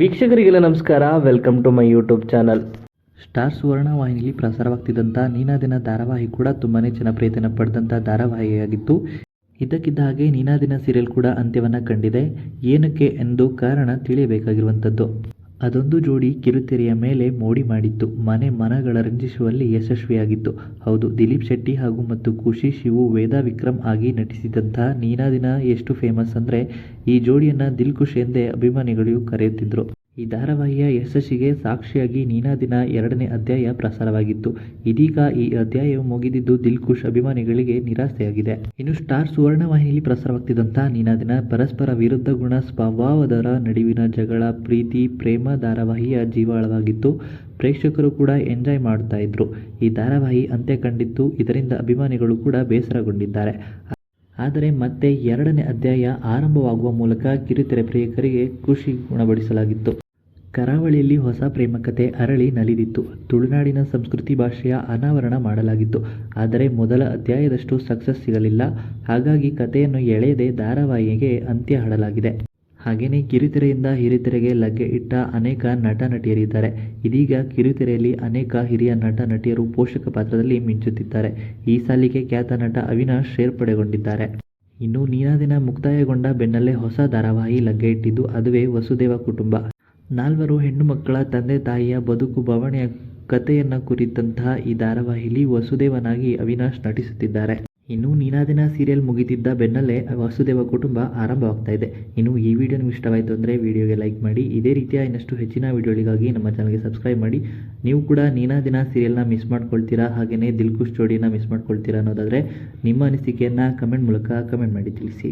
ವೀಕ್ಷಕರಿಗೆಲ್ಲ ನಮಸ್ಕಾರ. Welcome to my YouTube channel star Suvarna ವಾಹಿನಿಯಲ್ಲಿ ಪ್ರಸಾರವಾಗ್ತಿದ್ದಂಥ ನೀನಾದಿನ ಧಾರಾವಾಹಿ ಕೂಡ ತುಂಬಾ ಜನಪ್ರಿಯತೆಯನ್ನು ಪಡೆದಂಥ ಧಾರಾವಾಹಿಯಾಗಿತ್ತು. ಇದಕ್ಕಿದ್ದ ಹಾಗೆ ನೀನಾದಿನ ಸೀರಿಯಲ್ ಕೂಡ ಅಂತ್ಯವನ್ನು ಕಂಡಿದೆ. ಏನಕ್ಕೆ ಎಂದು ಕಾರಣ ತಿಳಿಯಬೇಕಾಗಿರುವಂಥದ್ದು ಅದೊಂದು ಜೋಡಿ ಕಿರುತೆರೆಯ ಮೇಲೆ ಮೋಡಿ ಮಾಡಿತ್ತು. ಮನೆ ಮನಗಳ ರಂಜಿಸುವಲ್ಲಿ ಯಶಸ್ವಿಯಾಗಿತ್ತು. ಹೌದು ದಿಲೀಪ್ ಶೆಟ್ಟಿ ಹಾಗೂ ಮತ್ತು ಖುಷಿ ಶಿವು ವೇದಾ ವಿಕ್ರಮ್ ಆಗಿ ನಟಿಸಿದಂಥ ನೀನಾದಿನ ಎಷ್ಟು ಫೇಮಸ್ ಅಂದ್ರೆ, ಈ ಜೋಡಿಯನ್ನ ದಿಲ್ ಖುಷ್ ಎಂದೇ ಅಭಿಮಾನಿಗಳು ಕರೆಯುತ್ತಿದ್ದರು ಈ ಧಾರಾವಾಹಿಯ ಯಶಸ್ಸಿಗೆ ಸಾಕ್ಷಿಯಾಗಿ ನೀನಾ ದಿನ ಎರಡನೇ ಅಧ್ಯಾಯ ಪ್ರಸಾರವಾಗಿತ್ತು. ಇದೀಗ ಈ ಅಧ್ಯಾಯವು ಮುಗಿದಿದ್ದು ದಿಲ್ ಖುಷ್ ಅಭಿಮಾನಿಗಳಿಗೆ ನಿರಾಸೆಯಾಗಿದೆ. ಇನ್ನು ಸ್ಟಾರ್ ಸುವರ್ಣ ವಾಹಿನಿಯಲ್ಲಿ ನೀನಾ ದಿನ ಪರಸ್ಪರ ವಿರುದ್ಧ ಗುಣ ಸ್ವಭಾವದರ ನಡುವಿನ ಜಗಳ, ಪ್ರೀತಿ, ಪ್ರೇಮ ಧಾರಾವಾಹಿಯ ಜೀವಾಳವಾಗಿತ್ತು. ಪ್ರೇಕ್ಷಕರು ಕೂಡ ಎಂಜಾಯ್ ಮಾಡ್ತಾ ಇದ್ರು. ಈ ಧಾರಾವಾಹಿ ಅಂತ್ಯ ಕಂಡಿತ್ತು ಇದರಿಂದ ಅಭಿಮಾನಿಗಳು ಕೂಡ ಬೇಸರಗೊಂಡಿದ್ದಾರೆ. ಆದರೆ ಮತ್ತೆ ಎರಡನೇ ಅಧ್ಯಾಯ ಆರಂಭವಾಗುವ ಮೂಲಕ ಕಿರುತೆರೆ ಪ್ರಿಯಕರಿಗೆ ಖುಷಿ ಗುಣಪಡಿಸಲಾಗಿತ್ತು ಕರಾವಳಿಯಲ್ಲಿ ಹೊಸ ಪ್ರೇಮಕತೆ ಅರಳಿ ನಲಿದಿತ್ತು. ತುಳುನಾಡಿನ ಸಂಸ್ಕೃತಿ ಭಾಷೆಯ ಅನಾವರಣ ಮಾಡಲಾಗಿತ್ತು. ಆದರೆ ಮೊದಲ ಅಧ್ಯಾಯದಷ್ಟು ಸಕ್ಸಸ್ ಸಿಗಲಿಲ್ಲ. ಹಾಗಾಗಿ ಕಥೆಯನ್ನು ಎಳೆಯದೆ ಧಾರಾವಾಹಿಗೆ ಅಂತ್ಯ ಹಾಡಲಾಗಿದೆ. ಹಾಗೆಯೇ ಕಿರುತೆರೆಯಿಂದ ಹಿರಿತೆರೆಗೆ ಲಗ್ಗೆ ಇಟ್ಟ ಅನೇಕ ನಟ ನಟಿಯರಿದ್ದಾರೆ. ಇದೀಗ ಕಿರುತೆರೆಯಲ್ಲಿ ಅನೇಕ ಹಿರಿಯ ನಟ ನಟಿಯರು ಪೋಷಕ ಪಾತ್ರದಲ್ಲಿ ಮಿಂಚುತ್ತಿದ್ದಾರೆ. ಈ ಸಾಲಿಗೆ ಖ್ಯಾತ ನಟ ಅವಿನಾಶ್ ಸೇರ್ಪಡೆಗೊಂಡಿದ್ದಾರೆ. ಇನ್ನು ನೀನಾದಿನ ಮುಕ್ತಾಯಗೊಂಡ ಬೆನ್ನಲ್ಲೇ ಹೊಸ ಧಾರಾವಾಹಿ ಲಗ್ಗೆ ಇಟ್ಟಿದ್ದು ಅದುವೇ ವಸುದೇವ ಕುಟುಂಬ. ನಾಲ್ವರು ಹೆಣ್ಣು ಮಕ್ಕಳ ತಂದೆ ತಾಯಿಯ ಬದುಕು ಬವಣೆಯ ಕಥೆಯನ್ನು ಕುರಿತಂತಹ ಈ ಧಾರಾವಾಹಿಲಿ ವಸುದೇವನಾಗಿ ಅವಿನಾಶ್ ನಟಿಸುತ್ತಿದ್ದಾರೆ. ಇನ್ನು ನೀನಾದಿನ ಸೀರಿಯಲ್ ಮುಗಿತಿದ್ದ ಬೆನ್ನಲ್ಲೇ ವಾಸುದೇವ ಕುಟುಂಬ ಆರಂಭವಾಗ್ತಾ ಇದೆ. ಇನ್ನು ಈ ವಿಡಿಯೋ ನಿಮ್ಗೆ ಇಷ್ಟವಾಯಿತು ಅಂದರೆ ವಿಡಿಯೋಗೆ ಲೈಕ್ ಮಾಡಿ. ಇದೇ ರೀತಿಯ ಇನ್ನಷ್ಟು ಹೆಚ್ಚಿನ ವಿಡಿಯೋಗಳಿಗಾಗಿ ನಮ್ಮ ಚಾನಲ್ಗೆ ಸಬ್ಸ್ಕ್ರೈಬ್ ಮಾಡಿ. ನೀವು ಕೂಡ ನೀನಾದಿನ ಸೀರಿಯಲ್ನ ಮಿಸ್ ಮಾಡ್ಕೊಳ್ತೀರಾ? ಹಾಗೆಯೇ ದಿಲ್ಕುಶ್ ಜೋಡಿನ ಮಿಸ್ ಮಾಡ್ಕೊಳ್ತೀರಾ ಅನ್ನೋದಾದರೆ ನಿಮ್ಮ ಅನಿಸಿಕೆಯನ್ನು ಕಮೆಂಟ್ ಮೂಲಕ ಕಮೆಂಟ್ ಮಾಡಿ ತಿಳಿಸಿ.